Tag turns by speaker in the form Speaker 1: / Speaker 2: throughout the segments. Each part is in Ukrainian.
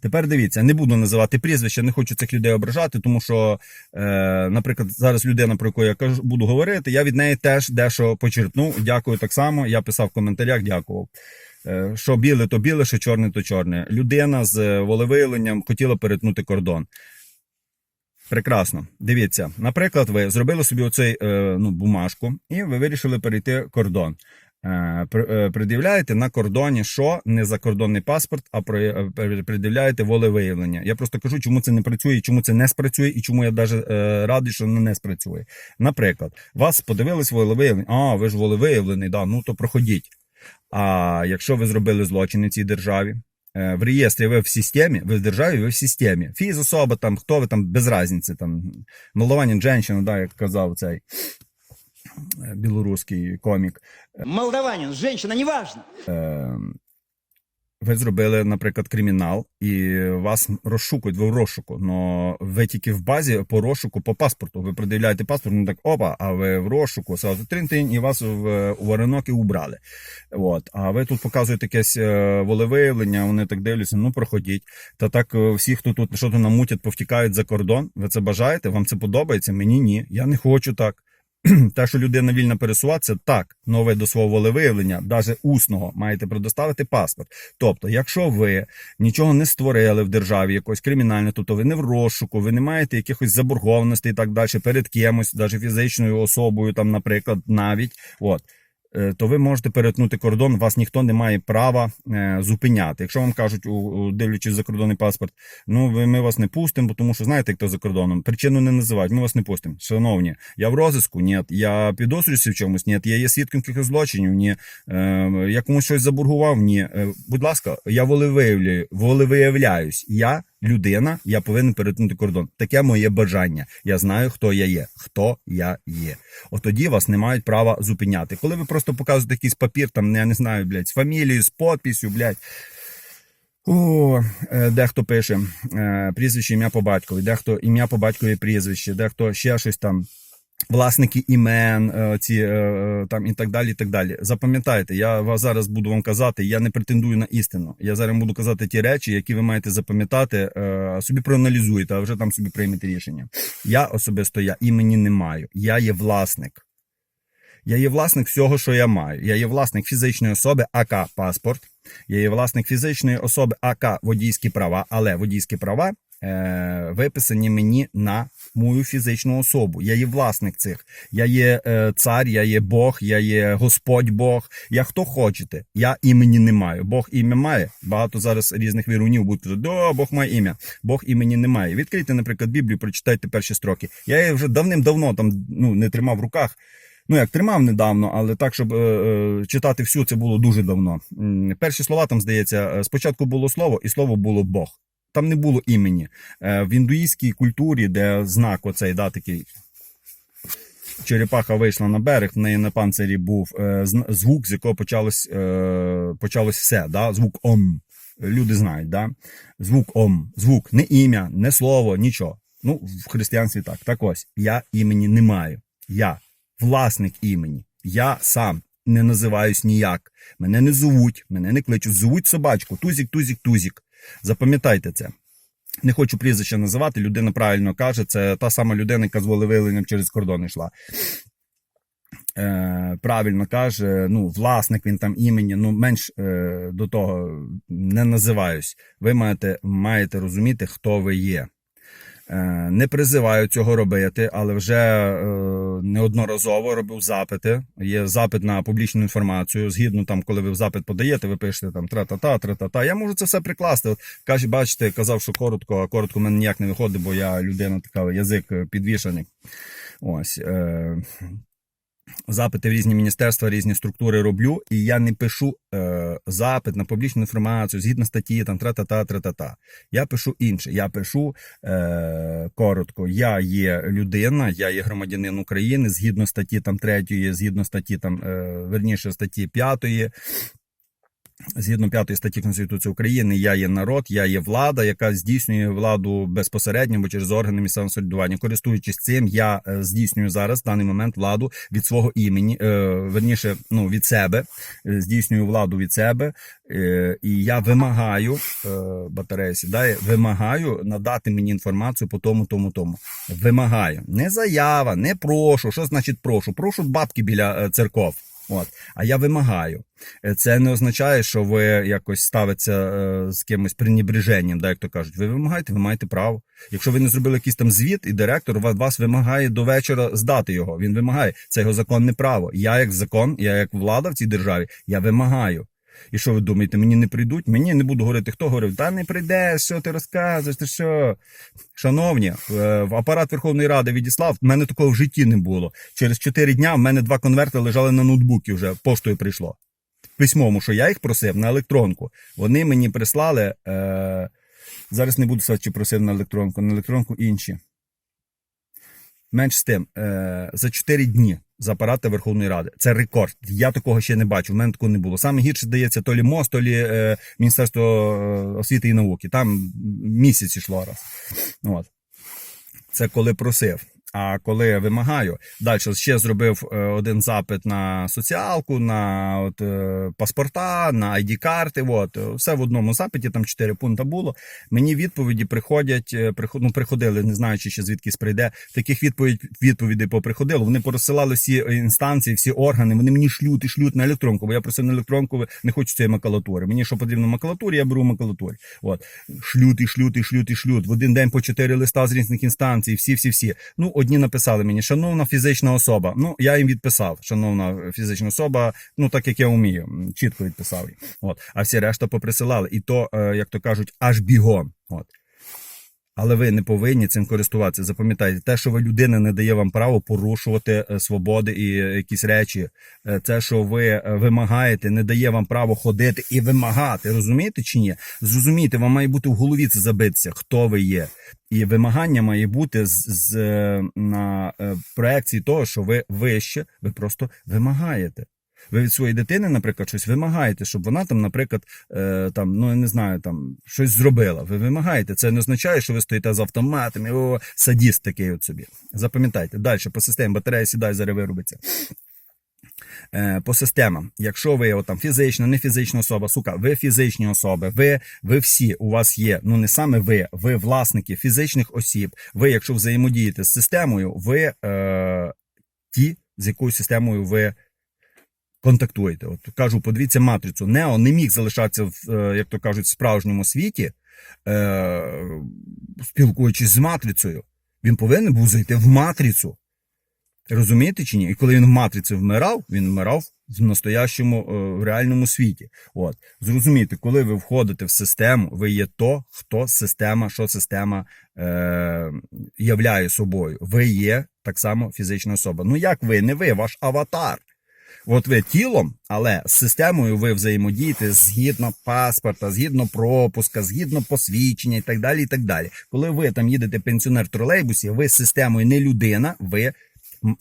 Speaker 1: Тепер дивіться, не буду називати прізвища, не хочу цих людей ображати, тому що, е, наприклад, зараз людина, про яку я кажу, буду говорити, я від неї теж дещо почерпнув. Дякую так само. Я писав в коментарях, дякував. Е, що біле, то біле, що чорне, то чорне. Людина з е, волевиявленням хотіла перетнути кордон. Прекрасно. Дивіться, наприклад, ви зробили собі оцей е, ну, бумажку, і ви вирішили перейти кордон. Е, е, Пред'являєте на кордоні, що не закордонний паспорт, а е, пред'являєте волевиявлення. Я просто кажу, чому це не працює, чому це не спрацює, і чому я навіть радий, що воно не спрацює. Наприклад, вас подивились волевиявлення. А, ви ж волевиявлений, да, ну то проходіть. А якщо ви зробили злочин у цій державі, в реєстрі ви в системі, ви в державі, ви в системі. Фізособа, там, хто ви там, без різниці, там, молдаванин, женщина, да, як казав цей білоруський комік.
Speaker 2: Молдаванин, женщина, неважно.
Speaker 1: Е, ви зробили, наприклад, кримінал, і вас розшукують, ви в розшуку. Но ви тільки в базі по розшуку по паспорту. Ви пред'являєте паспорт, ну так опа, а ви в розшуку, сразу трин-трин, і вас в, варенок і убрали. От. А ви тут показуєте якесь е, волевиявлення, вони так дивляться, ну проходіть. Та так е, всі, хто тут що то намутять, повтікають за кордон. Ви це бажаєте? Вам це подобається? Мені ні. Я не хочу так. Те, що людина вільно пересуватися, так, нове до свого волевиявлення, навіть усного, маєте предоставити паспорт. Тобто, якщо ви нічого не створили в державі, якось кримінальне, тобто ви не в розшуку, ви не маєте якихось заборгованостей і так далі перед кимось, навіть фізичною особою, там, наприклад, навіть, от. Е, То ви можете перетнути кордон, вас ніхто не має права е, зупиняти. Якщо вам кажуть, дивлячись закордонний паспорт, ну ми вас не пустимо, тому що знаєте, хто за кордоном. Причину не називають, ми вас не пустимо. Шановні, я в розиску, ні, я підозрююся в чомусь, ні, я є свідком якихось злочинів, ні, е, я комусь щось заборгував, ні. Будь ласка, я волевиявляю, волевиявляюсь. Я людина, я повинен перетнути кордон. Таке моє бажання. Я знаю, хто я є, хто я є. От тоді вас не мають права зупиняти. Коли ви просто показуєте якийсь папір, там я не знаю, блядь, з фамілією, з подписю, блядь. О, е, дехто пише е, прізвище ім'я по батькові, дехто ім'я по батькові прізвище, дехто ще щось там. Власники імен, е, ці е, е, там і так далі. і так далі. Запам'ятайте, я зараз буду вам казати, я не претендую на істину. Я зараз буду казати ті речі, які ви маєте запам'ятати, собі проаналізуєте, а вже там собі приймете рішення. Я особисто я імені не маю. Я є власник. Я є власник всього, що я маю. Я є власник фізичної особи, АК паспорт. Я є власник фізичної особи, АК водійські права, але водійські права е, виписані мені на мою фізичну особу. Я є власник цих. Я є е, цар, я є Бог, я є Господь Бог. Я хто хочете. Я імені не маю. Бог ім'я має. Багато зараз різних вірунів будуть казати, Бог має ім'я. Бог імені не має. Відкрийте, наприклад, Біблію, прочитайте перші строки. Я її вже давним-давно там ну, не тримав в руках. Ну, як тримав недавно, але так, щоб е, е, читати всю, це було дуже давно. Перші слова там, здається, е, спочатку було слово, і слово було Бог. Там не було імені. Е, в індуїстській культурі, де знак оцей, да, такий. Черепаха вийшла на берег, в неї на панцирі був е, звук, з якого почалось, е, почалось все. Да? Звук ом. Люди знають, да? звук ом. Звук, не ім'я, не слово, нічого. Ну, в християнстві так. Так ось, я імені не маю. Я власник імені. Я сам не називаюсь ніяк. Мене не зовуть, мене не кличуть. Зовуть собачку. Тузік, тузік, тузік. Запам'ятайте це. Не хочу прізвище називати, людина правильно каже, це та сама людина, яка з волевиявленням через кордон йшла. Е, правильно каже, ну, власник він там імені, ну, менш е, до того не називаюсь. Ви маєте, маєте розуміти, хто ви є. Е, Не призиваю цього робити, але вже е, неодноразово робив запити. Є запит на публічну інформацію. Згідно там, коли ви запит подаєте, ви пишете там тра-та-та, тра-та-та. Я можу це все прикласти. От, каже, бачите, казав, що коротко, а коротко в мене ніяк не виходить, бо я людина така, язик е, підвішаний. Ось. Е, запити в різні міністерства, різні структури роблю, і я не пишу е, запит на публічну інформацію згідно статті, там тра-та-та, тра-та-та. Я пишу інше. Я пишу е, коротко. Я є людина, я є громадянин України згідно статті там третьої, згідно статті там, е, верніше статті п'ятої. Згідно п'ятої статті Конституції України, я є народ, я є влада, яка здійснює владу безпосередньо або через органи місцевого самоврядування. Користуючись цим, я е, здійснюю зараз в даний момент владу від свого імені, е, верніше, ну від себе, е, здійснюю владу від себе, і я вимагаю батарея сідає, вимагаю надати мені інформацію по тому, тому, тому. Вимагаю. Не заява, не прошу. Що значить прошу? Прошу бабки біля церков. От, а я вимагаю. Е, Це не означає, що ви якось ставиться е, з кимось пренебреженням, да, як то кажуть. Ви вимагаєте, ви маєте право. Якщо ви не зробили якийсь там звіт, і директор вас, вас вимагає до вечора здати його. Він вимагає. Це його законне право. Я як закон, я як влада в цій державі, я вимагаю. І що ви думаєте, мені не прийдуть? Мені не буду говорити, хто говорив, та не прийдеш, що ти розказуєш, ти що? Шановні, е, в апарат Верховної Ради відіслав, в мене такого в житті не було. Через 4 дня в мене два конверти лежали на ноутбуці вже, поштою прийшло. В письмовому, що я їх просив на електронку. Вони мені прислали. Е, зараз не буду сказати, чи просив на електронку, на електронку інші. Менш з тим, е, за 4 дні з апарата Верховної Ради. Це рекорд. Я такого ще не бачу. В мене такого не було. Саме гірше здається, то лі МОЗ, то лі е, Міністерство е, освіти і науки. Там місяць ішло раз. От. Це коли просив. А коли вимагаю, далі ще зробив е, один запит на соціалку, на от, е, паспорта, на ID-карти. От, е, все в одному запиті, там чотири пункти було. Мені відповіді приходять, приход, ну, приходили, не знаю, чи ще звідкись прийде. Таких відповідь, відповідей поприходило. Вони порозсилали всі інстанції, всі органи. Вони мені шлють і шлють на електронку. Бо я просив на електронку, не хочу цієї макулатури. Мені що потрібно макулатурі, я беру макулатурі. От. Шлють і шлють, і шлють, і шлють. В один день по чотири листа з різних інстанцій, всі, всі, всі. Ну, одні написали мені, шановна фізична особа. Ну, я їм відписав, шановна фізична особа, ну так як я вмію, чітко відписав. От. А всі решта поприсилали. І то, е, як то кажуть, аж бігом. От. Але ви не повинні цим користуватися. Запам'ятайте, те, що ви людина не дає вам право порушувати е, свободи і е, якісь речі. Е, Те, що ви вимагаєте, не дає вам право ходити і вимагати. Розумієте чи ні? Зрозумійте, вам має бути в голові це забитися, хто ви є. І вимагання має бути з, з на проекції того, що ви вище, ви просто вимагаєте. Ви від своєї дитини, наприклад, щось вимагаєте, щоб вона там, наприклад, е, там, ну я не знаю, там щось зробила. Ви вимагаєте. Це не означає, що ви стоїте з автоматом, і о, садіст такий от собі. Запам'ятайте, далі по системі батарея сідай, зараз виробиться. Е, по системам, якщо ви от, там фізична, не фізична особа, сука, ви фізичні особи, ви, ви всі у вас є. Ну не саме ви, ви власники фізичних осіб. Ви, якщо взаємодієте з системою, ви е, ті, з якою системою ви контактуєте. От кажу, подивіться матрицю. Нео не міг залишатися в, е, як то кажуть, в справжньому світі, е, спілкуючись з матрицею. Він повинен був зайти в матрицю. Розумієте чи ні? І коли він в матриці вмирав, він вмирав в настоящому е, в реальному світі. От зрозумійте, коли ви входите в систему, ви є то, хто система, що система е, являє собою. Ви є так само фізична особа. Ну як ви, не ви, ваш аватар. От ви тілом, але з системою ви взаємодієте згідно паспорта, згідно пропуска, згідно посвідчення і так далі. і так далі. Коли ви там їдете пенсіонер в тролейбусі, ви з системою не людина, ви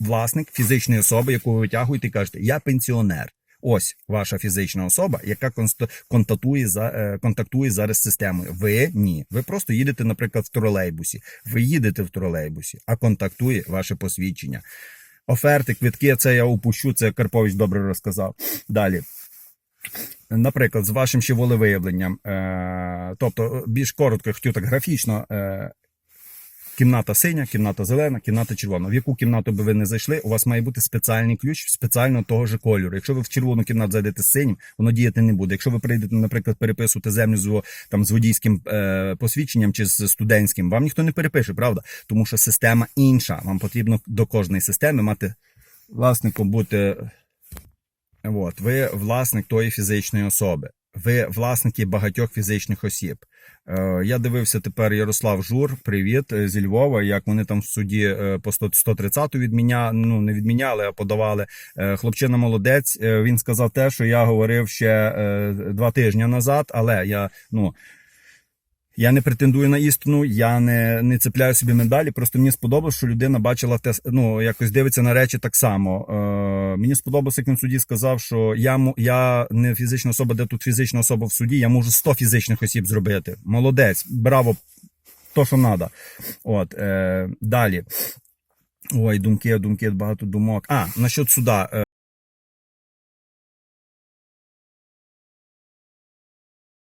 Speaker 1: власник фізичної особи, яку ви витягуєте і кажете, я пенсіонер. Ось ваша фізична особа, яка контактує за е, контактує зараз з системою. Ви ні. Ви просто їдете, наприклад, в тролейбусі. Ви їдете в тролейбусі, а контактує ваше посвідчення. Оферти, квитки, це я упущу, це Карпович добре розказав. Далі. Наприклад, з вашим ще волевиявленням, е, тобто більш коротко, хотів так графічно, е, кімната синя, кімната зелена, кімната червона. В яку кімнату би ви не зайшли, у вас має бути спеціальний ключ спеціально того ж кольору. Якщо ви в червону кімнату зайдете з синім, воно діяти не буде. Якщо ви прийдете, наприклад, переписувати землю з, там, з водійським е, посвідченням чи з студентським, вам ніхто не перепише, правда? Тому що система інша. Вам потрібно до кожної системи мати власником бути. От, ви власник тої фізичної особи. Ви власники багатьох фізичних осіб. Е, я дивився тепер Ярослав Жур, привіт е, зі Львова. Як вони там в суді е, по 100 130 відміня, ну не відміняли, а подавали. Хлопчина молодець. Він сказав те, що я говорив ще два тижні назад, але я ну. Я не претендую на істину, я не, не цепляю собі медалі. Просто мені сподобалось, що людина бачила те, ну якось дивиться на речі так само. Е, мені сподобалося, як він в суді сказав, що я я не фізична особа, де тут фізична особа в суді. Я можу 100 фізичних осіб зробити. Молодець, браво, то що треба. От е, далі. Ой, думки, думки, багато думок. А, насчет суда. Е,